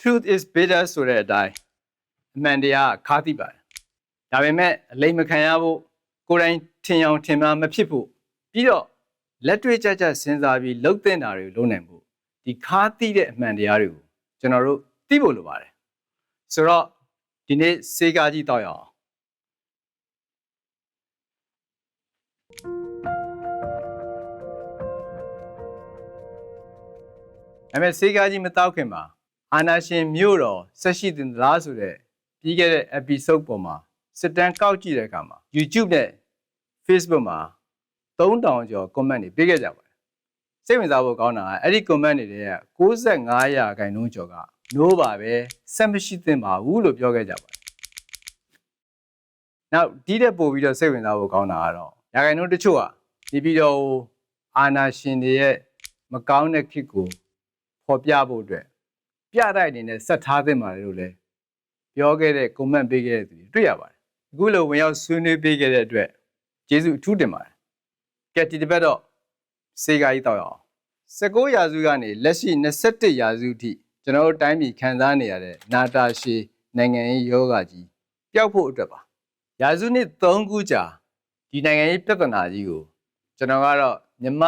truth is bitter ဆိုတဲ့အတိုင်းအမှန်တရားကခါသိပါတယ်ဒါပေမဲ့အလိမ်မခံရဖို့ကိုယ်တိုင်ထင်အောင်ထင်မှာမဖြစ်ဖို့ပြီးတော့လက်တွေ့ကြကြစဉ်းစားပြီးလှုပ်တဲ့တာတွေကိုလုပ်နိုင်ဖို့ဒီခါသိတဲ့အမှန်တရားတွေကိုကျွန်တော်တို့သိဖို့လိုပါတယ်ဆိုတော့ဒီနေ့စေကားကြီးတောက်ရအောင်ဒါပေမဲ့စေကားကြီးမတောက်ခင်မှာ အာနာရှင်မြို့တော်ဆက်ရှိတင်သလားဆိုတဲ့ပြီးခဲ့တဲ့ episode ပေါ်မှာစစ်တမ်းကောက်ကြည့်တဲ့အခါမှာ YouTube နဲ့ Facebook မှာ3000ကျော် comment တွေပေးခဲ့ကြပါတယ်စိတ်ဝင်စားဖို့ကောင်းတာကအဲ့ဒီ comment တွေတွေက65ရာခိုင်နှုန်းကျော်က no ပါပဲဆက်မရှိသင့်ပါဘူးလို့ပြောခဲ့ကြပါတယ်နောက်ဒီတဲ့ပို့ပြီးတော့စိတ်ဝင်စားဖို့ကောင်းတာကတော့ရာခိုင်နှုန်းတချို့ကနေပြီးတော့အာနာရှင်တွေရဲ့မကောင်းတဲ့ခေတ်ကိုဖော်ပြဖို့အတွက် ပြတိုက်အနေနဲ့ဆက်ထားသင့်ပါတယ်လို့လည်းပြောခဲ့တဲ့ comment ပေးခဲ့တဲ့သူတွေတွေ့ရပါတယ်အခုလိုဝင်ရောက်ဆွေးနွေးပေးခဲ့တဲ့အတွက်ကျေးဇူးအထူးတင်ပါတယ်ကဲဒီတစ်ပတ်တော့စေကာကြီးတောက်ရအောင်19ရာစုကနေလက်ရှိ21ရာစုအထိကျွန်တော်တို့တိုင်းပြည်ခံစားနေရတဲ့နာတာရှည်နိုင်ငံရေးယောဂကြီးပျောက်ဖို့အတွက်ပါရာစုနှစ်3ခုကြာဒီနိုင်ငံရေးပြဿနာကြီးကိုကျွန်တော်ကတော့မြမ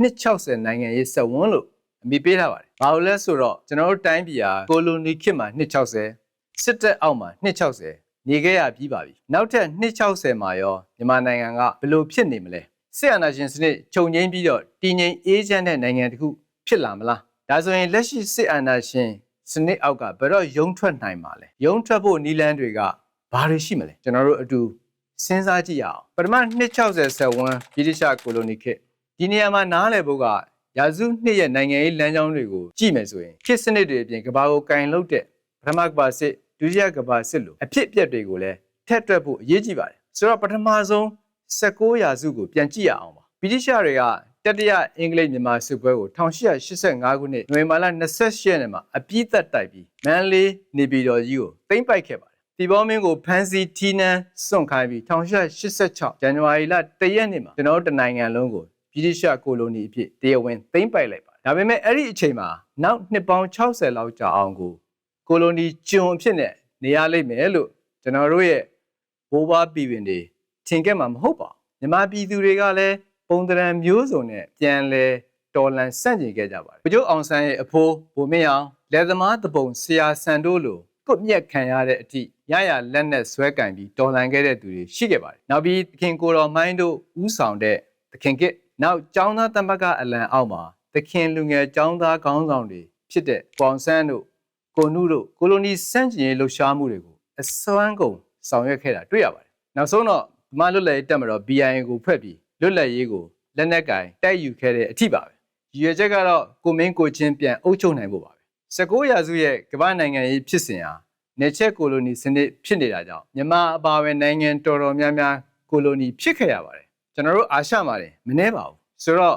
260နိုင်ငံရေးစက်ဝန်းလို့ အမိပေးထားပါတယ်။ဘာလို့လဲဆိုတော့ကျွန်တော်တို့တိုင်းပြည်ဟာကိုလိုနီခေတ်မှာ260စစ်တပ်အောက်မှာ260နေခဲ့ရပြီးပါပြီ။နောက်ထပ်260မှာရောမြန်မာနိုင်ငံကဘယ်လိုဖြစ်နေမလဲ။စစ်အာဏာရှင်စနစ်ခြုံငိမ့်ပြီးတော့တည်ငြိမ်အေးချမ်းတဲ့နိုင်ငံတစ်ခုဖြစ်လာမလား။ဒါဆိုရင်လက်ရှိစစ်အာဏာရှင်စနစ်အောက်ကဘယ်တော့ယုံထွက်နိုင်မှာလဲ။ယုံထွက်ဖို့နီလန်းတွေကဘာတွေရှိမလဲ။ကျွန်တော်တို့အတူစဉ်းစားကြည့်ရအောင်။ပထမ260ဆက်ဝန်းဗြိတိရှကိုလိုနီခေတ်ဒီနေရာမှာနားလည်ဖို့က ရာစုနှစ်ရဲ့နိုင်ငံရေးလမ်းကြောင်းတွေကိုကြည့်မယ်ဆိုရင်ခေတ်စနစ်တွေအပြင်ကမ္ဘာကိုကင်လုတ်တဲ့ပထမကမ္ဘာစစ်ဒုတိယကမ္ဘာစစ်လိုအဖြစ်အပျက်တွေကိုလည်းထက်တွက်ဖို့အရေးကြီးပါတယ်ဆိုတော့ပထမဆုံး16ရာစုကိုပြန်ကြည့်ရအောင်ပါဗြိတိရှတွေကတတိယအင်္ဂလိပ်မြန်မာစစ်ပွဲကို1885ခုနှစ်နိုဝင်ဘာလ28ရက်နေ့မှာအပြည့်သက်တိုက်ပြီးမန်လေးနေပြည်တော်ကြီးကိုသိမ်းပိုက်ခဲ့ပါတယ်ဒီဘောမင်းကိုဖမ်းဆီးထီးနှန်းစွန့်ခိုင်းပြီး1886ဇန်နဝါရီလ1ရက်နေ့မှာကျွန်တော်တို့တနိုင်ငံလုံးကို ဗြိတိရှကိုလိုနီအဖြစ်တရားဝင်သိမ်းပိုက်လိုက်ပါတယ်ဒါပေမဲ့အဲ့ဒီအချိန်မှာနောက်နှစ်ပေါင်း60လောက်ကြာအောင်ကိုကိုလိုနီကျွန်အဖြစ်နဲ့နေရလိမ့်မယ်လို့ကျွန်တော်တို့ရဲ့ဘိုးဘွားပြည်ဝင်တွေထင်ခဲ့မှာမဟုတ်ပါဘူးမြန်မာပြည်သူတွေကလည်းပုံတရံမျိုးစုံနဲ့ပြန်လဲတော်လန်ဆန့်ကျင်ခဲ့ကြပါတယ်။ပကျိုးအောင်ဆန်းရဲ့အဖိုးဘုံမင်းအောင်လက်သမားတပုံဆရာဆန်တို့လိုကုတ်မြက်ခံရတဲ့အထိရရလက်နဲ့ဆွဲကင်ပြီးတော်လန်ခဲ့တဲ့သူတွေရှိခဲ့ပါတယ်။နောက်ပြီးသခင်ကိုတော်မိုင်းတို့ဥဆောင်တဲ့သခင်ကစ် နောက်ကျောင်းသားသမဂ္ဂအလံအောက်မှာသခင်လူငယ်ကျောင်းသားခေါင်းဆောင်တွေဖြစ်တဲ့ပေါင်ဆန်းတို့ကိုနုတို့ကိုလိုနီစန့်ကျင်ရေးလှုပ်ရှားမှုတွေကိုအစွမ်းကုန်ဆောင်ရွက်ခဲ့တာတွေ့ရပါတယ်။နောက်ဆုံးတော့ဒီမှာလွတ်လပ်ရေးတက်မတော် BIN ကိုဖွဲ့ပြီးလွတ်လပ်ရေးကိုလက်နက်ကင်တိုက်ယူခဲ့တဲ့အထိပါပဲ။ရည်ရွယ်ချက်ကတော့ကိုမင်းကိုချင်းပြန်အုပ်ချုပ်နိုင်ဖို့ပါပဲ။19ရာစုရဲ့ကမ္ဘာနိုင်ငံရေးဖြစ်စဉ်ဟာနေချက်ကိုလိုနီစနစ်ဖြစ်နေတာကြောင့်မြန်မာအပါအဝင်နိုင်ငံတော်တော်များများကိုလိုနီဖြစ်ခဲ့ရပါတယ်။ ကျွန်တော်တို့အာရှမှာလည်းမနှဲပါဘူး။ဆိုတော့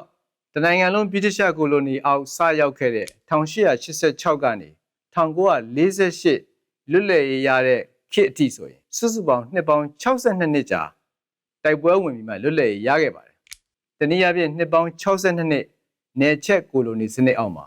တနိုင်ငံလုံးဗြိတိရှကိုလိုနီအောက်စရောက်ခဲ့တဲ့1886ကနေ1948လွတ်လပ်ရေးရတဲ့ခေတ်အထိဆိုရင်စုစုပေါင်းနှစ်ပေါင်း62နှစ်ကြာတိုက်ပွဲဝင်ပြီးမှလွတ်လပ်ရေးရခဲ့ပါတယ်။တနည်းအားဖြင့်နှစ်ပေါင်း62နှစ်နယ်ချက်ကိုလိုနီစနစ်အောက်မှာ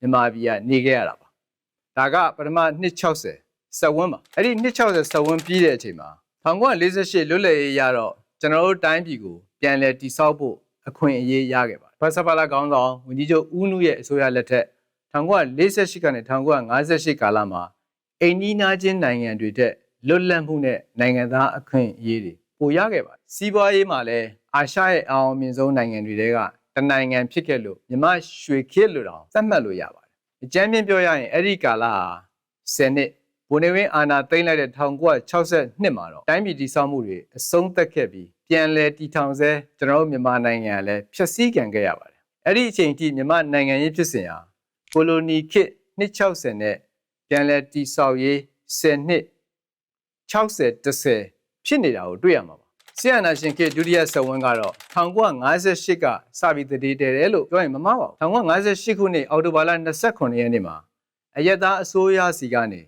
မြန်မာပြည်ကနေခဲ့ရတာပါ။ဒါကပထမ260ဆက်ဝန်းပါ။အဲ့ဒီ260ဆက်ဝန်းပြီးတဲ့အချိန်မှာ1948လွတ်လပ်ရေးရတော့ကျွန်တော်တို့တိုင်းပြည်ကို ပြန်လည်တည်ဆောက်ဖို့အခွင့်အရေးရခဲ့ပါတယ်။ဖတ်စပါလာကောင်းဆောင်ဝန်ကြီးချုပ်ဦးနုရဲ့အစိုးရလက်ထက်1948ကနေ1958ကာလမှာအိန္ဒိနာချင်းနိုင်ငံတွေထက်လွတ်လပ်မှုနဲ့နိုင်ငံသားအခွင့်အရေးတွေပိုရခဲ့ပါတယ်။စီးပွားရေးမှာလည်းအာရှရဲ့အအောင်မြင်ဆုံးနိုင်ငံတွေတဲကတနိုင်ငံဖြစ်ခဲ့လို့မြမရွှေခေတ်လို့တောင်သတ်မှတ်လို့ရပါတယ်။အကြမ်းဖျင်းပြောရရင်အဲ့ဒီကာလဟာ10နှစ် ဘုံနေဝင်းအာဏာသိမ်းလိုက်တဲ့1962မှာတော့တိုင်းပြည်တည်ဆောက်မှုတွေအဆုံးသတ်ခဲ့ပြီးပြန်လည်တည်ထောင်ဆဲကျွန်တော်တို့မြန်မာနိုင်ငံလည်းဖျက်ဆီးခံခဲ့ရပါတယ်။အဲ့ဒီအချိန်ထိမြန်မာနိုင်ငံရေးဖြစ်စဉ်ဟာကိုလိုနီခေတ်260နဲ့ပြန်လည်တည်ဆောက်ရေး10နှစ်60 10ဖြစ်နေတာကိုတွေ့ရမှာပါ။ဆီယနာရှင်ခေတ်ဒုတိယဆက်ဝန်းကတော့1958ကစပြီးတည်တယ်တယ်လို့ပြောရင်မမှားပါဘူး။1958ခုနှစ်အောက်တိုဘာလ29ရက်နေ့မှာအယက်သားအစိုးရစီကနေ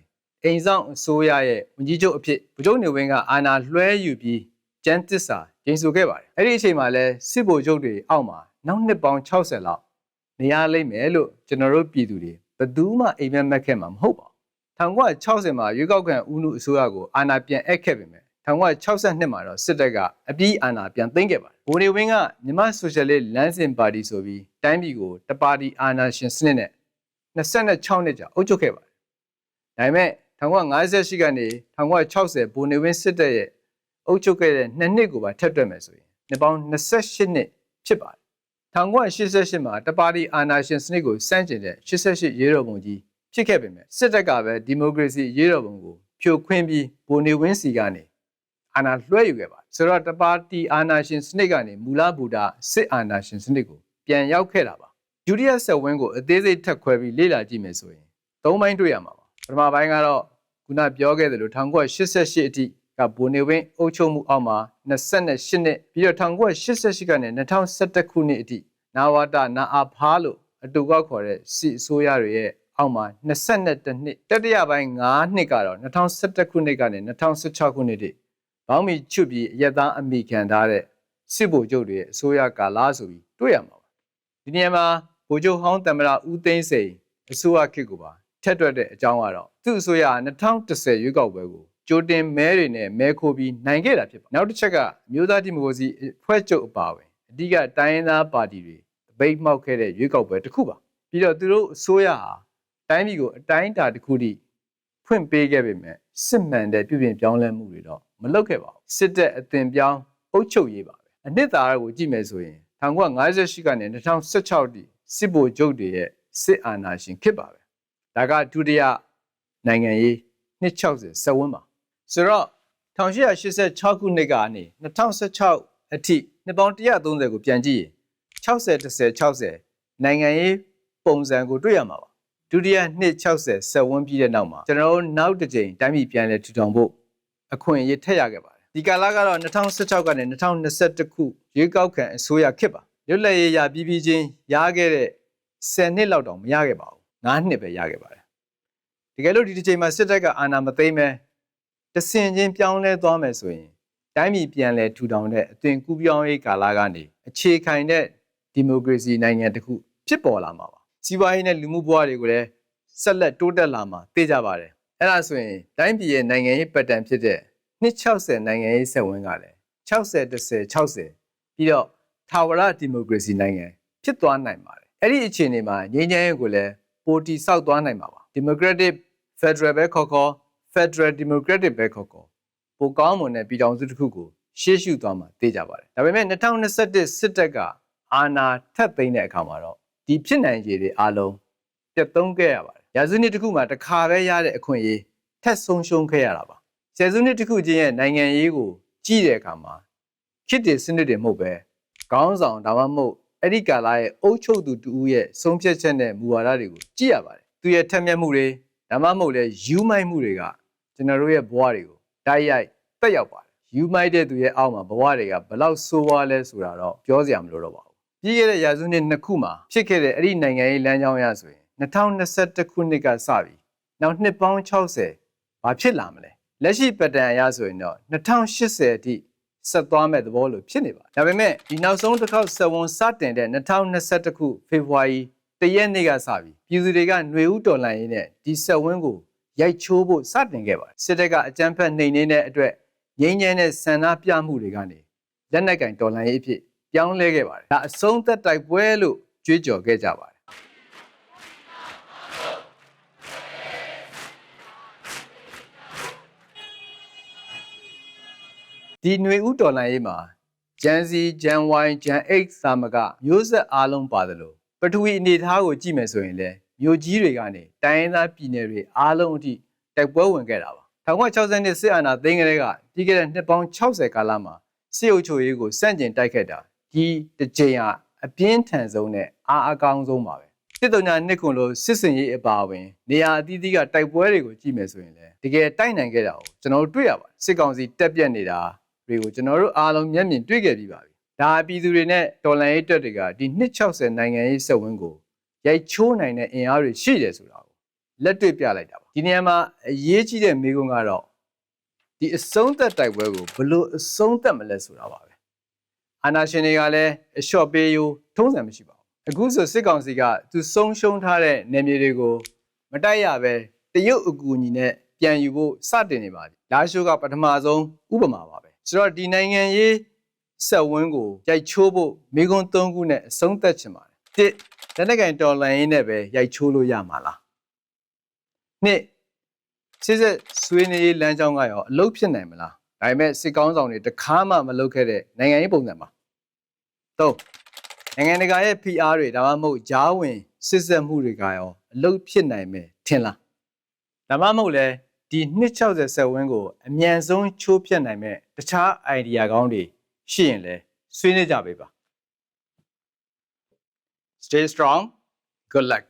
အိမ်ဆောင်အစိုးရရဲ့ဝန်ကြီးချုပ်အဖြစ်ဗိုလ်ချုပ်နေဝင်းကအာဏာလွှဲယူပြီးကျန်းတစ္စာရင်ဆိုခဲ့ပါတယ်အဲ့ဒီအချိန်မှာလဲစစ်ဗိုလ်ချုပ်တွေအောက်မှာနောက်နှစ်ပေါင်း60လောက်နေရလိမ့်မယ်လို့ကျွန်တော်တို့ပြည်သူတွေဘယ်သူမှအိမ်မက်မက်ခဲ့မှာမဟုတ်ပါဘူး1960မှာရွေးကောက်ခံဦးနုအစိုးရကိုအာဏာပြန်အပ်ခဲ့ပေမဲ့1962မှာတော့စစ်တပ်ကအပြီးအာဏာပြန်သိမ်းခဲ့ပါတယ်။ဗိုလ်နေဝင်းကမြန်မာဆိုရှယ်လစ်လမ်းစဉ်ပါတီဆိုပြီးတိုင်းပြည်ကိုတပါတီအာဏာရှင်စနစ်နဲ့26နှစ်ကြာအုပ်ချုပ်ခဲ့ပါတယ်။ဒါပေမဲ့ 1958ကနေ1960ဗိုလ်နေဝင်းစစ်တပ်ရဲ့အုပ်ချုပ်ခဲ့တဲ့နှစ်နှစ်ကိုပါထပ်တွက်မယ်ဆိုရင်နှစ်ပေါင်း28နှစ်ဖြစ်ပါတယ်။1988မှာတပါတီအာဏာရှင်စနစ်ကိုစန့်ကျင်တဲ့88ရေတော်ပုံကြီးဖြစ်ခဲ့ပေမဲ့စစ်တပ်ကပဲဒီမိုကရေစီရေတော်ပုံကိုဖြိုခွင်းပြီးဗိုလ်နေဝင်းစီကနေအာဏာလွှဲယူခဲ့ပါတယ်ဆိုတော့တပါတီအာဏာရှင်စနစ်ကနေမူလဘူတာစစ်အာဏာရှင်စနစ်ကိုပြန်ရောက်ခဲ့တာပါဒုတိယဆက်ဝင်းကိုအသေးစိတ်ထပ်ခွဲပြီးလေ့လာကြည့်မယ်ဆိုရင်သုံးပိုင်းတွေ့ရမှာပါပထမပိုင်းကတော့ ခုနပြောခဲ့သလို1988အထိကဘိုနေဝင်းအုပ်ချုပ်မှုအောက်မှာ28နှစ်ပြီးတော့1988ကနေ2011ခုနှစ်အထိနာဝတာနာအာဖားလို့အတူကောက်ခေါ်တဲ့စီအစိုးရတွေရဲ့အောက်မှာ22နှစ်တတိယပိုင်း9နှစ်ကတော့2011ခုနှစ်ကနေ2016ခုနှစ်ထိဘောင်းမီချွတ်ပြီးအရက်သားအမိခံထားတဲ့စစ်ဗိုလ်ချုပ်တွေရဲ့အစိုးရကာလဆိုပြီးတွေ့ရမှာပါဒီနေရာမှာဗိုလ်ချုပ်ဟောင်းတမရဦးသိန်းစိန်အစိုးရခေတ်ကိုပါထက်တွက်တဲ့အကြောင်းကတော့ သူ့အစိုးရ2010ရွေးကောက်ပွဲကိုကြိုတင်မဲတွေနဲ့မဲခိုးပြီးနိုင်ခဲ့တာဖြစ်ပါနောက်တစ်ချက်ကအမျိုးသားဒီမိုကရေစီဖွဲ့ချုပ်အပါအဝင်အဓိကတိုင်းရင်းသားပါတီတွေတပိတ်မှောက်ခဲ့တဲ့ရွေးကောက်ပွဲတစ်ခုပါပြီးတော့သူတို့အစိုးရဟာတိုင်းပြည်ကိုအတိုင်းအတာတစ်ခုထိဖွင့်ပေးခဲ့ပေမဲ့စစ်မှန်တဲ့ပြုပြင်ပြောင်းလဲမှုတွေတော့မလုပ်ခဲ့ပါဘူးစစ်တပ်အသင်ပြောင်းအုပ်ချုပ်ရေးပါပဲအနှစ်သာရကိုကြည့်မယ်ဆိုရင်1958ကနေ2016တိစစ်ဗိုလ်ချုပ်တွေရဲ့စစ်အာဏာရှင်ဖြစ်ပါပဲဒါကဒုတိယ နိုင်ငံရေး260စက်ဝန်းပါဆိုတော့1886ခုနှစ်ကနေ2016အထိနှစ်ပေါင်း130ကိုပြန်ကြည့်ရင်60 30 60နိုင်ငံရေးပုံစံကိုတွေ့ရမှာပါဒုတိယနှစ်60ဆက်ဝန်းပြီးတဲ့နောက်မှာကျွန်တော်တို့နောက်တစ်ကြိမ်တိုင်းပြည်ပြန်လည်ထူထောင်ဖို့အခွင့်အရေးထက်ရခဲ့ပါတယ်ဒီကာလကတော့2016ကနေ2021ခုရွေးကောက်ခံအစိုးရခေတ်ပါလွတ်လပ်ရေးရပြီးပြီးချင်းရခဲ့တဲ့10နှစ်လောက်တောင်မရခဲ့ပါဘူး9နှစ်ပဲရခဲ့ပါတယ် တကယ်လို့ဒီတစ်ချိန်မှာစစ်တပ်ကအာဏာမသိမ်းမဲတဆင်ချင်းပြောင်းလဲသွားမယ်ဆိုရင်တိုင်းပြည်ပြန်လည်ထူထောင်တဲ့အသွင်ကူးပြောင်းရေးကာလကနေအခြေခံတဲ့ဒီမိုကရေစီနိုင်ငံတစ်ခုဖြစ်ပေါ်လာမှာပါစီးပွားရေးနဲ့လူမှုဘဝတွေကိုလည်းဆက်လက်တိုးတက်လာမှာသိကြပါတယ်အဲ့ဒါဆိုရင်တိုင်းပြည်ရဲ့နိုင်ငံရေးပတ်တန်ဖြစ်တဲ့260နိုင်ငံရေးဆက်ဝင်ကလည်း60 30 60ပြီးတော့ထာဝရဒီမိုကရေစီနိုင်ငံဖြစ်သွားနိုင်ပါတယ်အဲ့ဒီအခြေအနေမှာငြိမ်းချမ်းရေးကိုလည်းပိုတီဆောက်သွားနိုင်မှာပါ Democratic Federal ပဲခေါ်ခေါ် Federal Democratic ပဲခေါ်ခေါ်ပိုကောင်းမွန်တဲ့ပြည်ထောင်စုတစ်ခုကိုရှေ့ရှုသွားမှာသိကြပါတယ်ဒါပေမဲ့2021စစ်တပ်ကအာဏာထပ်သိမ်းတဲ့အခါမှာတော့ဒီဖြစ်နိုင်ခြေတွေအားလုံးပြတ်သုံးခဲ့ရပါတယ်ရာစုနှစ်တစ်ခုမှာတစ်ခါပဲရတဲ့အခွင့်အရေးထက်ဆုံးရှုံးခဲ့ရတာပါဆယ်စုနှစ်တစ်ခုချင်းရဲ့နိုင်ငံရေးကိုကြည့်တဲ့အခါမှာခေတ်တည်စနစ်တွေမဟုတ်ပဲခေါင်းဆောင်ဒါမှမဟုတ်အဲ့ဒီကာလရဲ့အုပ်ချုပ်သူတူဦးရဲ့ဆုံးဖြတ်ချက်နဲ့မူဝါဒတွေကိုကြည့်ရပါတယ် သူရဲ့ထက်မြက်မှုတွေဒါမှမဟုတ်လေယူမိုက်မှုတွေကကျွန်တော်တို့ရဲ့ဘဝတွေကိုတိုက်ရိုက်တက်ရောက်ပါတယ်ယူမိုက်တဲ့သူရဲ့အောက်မှာဘဝတွေကဘလောက်ဆိုးွားလဲဆိုတာတော့ပြောစရာမလိုတော့ပါဘူးပြီးခဲ့တဲ့ရာစုနှစ်နှစ်ခုမှာဖြစ်ခဲ့တဲ့အဲ့ဒီနိုင်ငံရေးလမ်းကြောင်းရဆိုရင်2021ခုနှစ်ကစပြီးနောက်နှစ်ပေါင်း60ဘာဖြစ်လာမလဲလက်ရှိပတ်တန်အရဆိုရင်တော့2080အထိဆက်သွားမဲ့သဘောလိုဖြစ်နေပါဒါပေမဲ့ဒီနောက်ဆုံးတစ်ခေါက်ဆက်ဝန်စတင်တဲ့2021ခုဖေဖော်ဝါရီ တရက်နေ့ကစပြီးပြည်သူတွေကຫນွေဦးတော်လှန်ရေးနဲ့ဒီဆက်ဝင်းကိုရိုက်ချိုးဖို့စတင်ခဲ့ပါတယ်စစ်တပ်ကအကြမ်းဖက်နှိမ်နင်းတဲ့အတွက်ငြိမ်းချမ်းတဲ့ဆန္ဒပြမှုတွေကနေလက်နက်ကင်တော်လှန်ရေးအဖြစ်ပြောင်းလဲခဲ့ပါတယ်ဒါအဆုံးသက်တိုက်ပွဲလို့ကြွေးကြော်ခဲ့ကြပါတယ်ဒီຫນွေဥတော်လှန်ရေးမှာဂျန်စီဂျန်ဝိုင်းဂျန်အိတ်သာမကမျိုးဆက်အားလုံးပါတယ်လို့ ပထဝီအနေထားကိုကြည့်မယ်ဆိုရင်လည်းမြို့ကြီးတွေကနေတိုင်းရင်းသားပြည်နယ်တွေအားလုံးအထိတိုက်ပွဲဝင်ခဲ့တာပါ1960နှစ်စစ်အာဏာသိမ်းကလေးကပြီးခဲ့တဲ့နှစ်ပေါင်း60ကာလမှာစစ်အုပ်ချုပ်ရေးကိုစန့်ကျင်တိုက်ခတ်တာဒီတစ်ကြိမ်ဟာအပြင်းထန်ဆုံးနဲ့အားအကောင်းဆုံးပါပဲတစ်တုံညာနှစ်ခွန်လိုစစ်စင်ရေးအပါအဝင်နေရာအသီးသီးကတိုက်ပွဲတွေကိုကြည့်မယ်ဆိုရင်လည်းတကယ်တိုက်နိုင်ခဲ့တာကိုကျွန်တော်တို့တွေ့ရပါတယ်စစ်ကောင်စီတက်ပြက်နေတာတွေကိုကျွန်တော်တို့အားလုံးမျက်မြင်တွေ့ခဲ့ပြီးပါပြီ ဒါပြည်သူတွေနဲ့တော်လန်ရေးတက်တွေကဒီ260နိုင်ငံရေးစက်ဝန်းကိုရိုက်ချိုးနိုင်တဲ့အင်အားတွေရှိတယ်ဆိုတာကိုလက်တွေ့ပြလိုက်တာပါဒီနေရာမှာအရေးကြီးတဲ့မိကုံးကတော့ဒီအဆုံးသက်တိုက်ပွဲကိုဘလို့အဆုံးသက်မလဲဆိုတာပါပဲအာနာရှင်တွေကလည်းအလျှော့ပေးယူထုံးစံမရှိပါဘူးအခုဆိုစစ်ကောင်စီကသူဆုံးရှုံးထားတဲ့နယ်မြေတွေကိုမတိုက်ရပဲတရုတ်အကူအညီနဲ့ပြန်ယူဖို့စတင်နေပါပြီလာရှိုးကပထမဆုံးဥပမာပါပဲဆိုတော့ဒီနိုင်ငံရေး ဆက်ဝန်းကိုရိုက်ချိုးဖို့မိကွန်း၃ခုနဲ့အဆုံးသတ်ချင်ပါတယ်တစ်လက်နက်ကန်တော်လှန်ရေးနဲ့ပဲရိုက်ချိုးလို့ရမှာလားနှစ်စစ်စစ်ဆွေးနွေးရေးလမ်းကြောင်းကရောအလုပ်ဖြစ်နိုင်မလားဒါပေမဲ့စစ်ကောင်းဆောင်တွေတခါမှမလုပ်ခဲ့တဲ့နိုင်ငံရေးပုံစံပါသုံးနိုင်ငံတကာရဲ့ PR တွေဒါမှမဟုတ်ဂျားဝင်စစ်ဆက်မှုတွေကရောအလုပ်ဖြစ်နိုင်မယ်ထင်လားဒါမှမဟုတ်လဲဒီ260ဆက်ဝန်းကိုအမြန်ဆုံးချိုးဖျက်နိုင်မဲ့တခြား idea ကောင်းတွေ ရှိရင်လဲဆွေးနွေးကြပေးပါ Stay strong good luck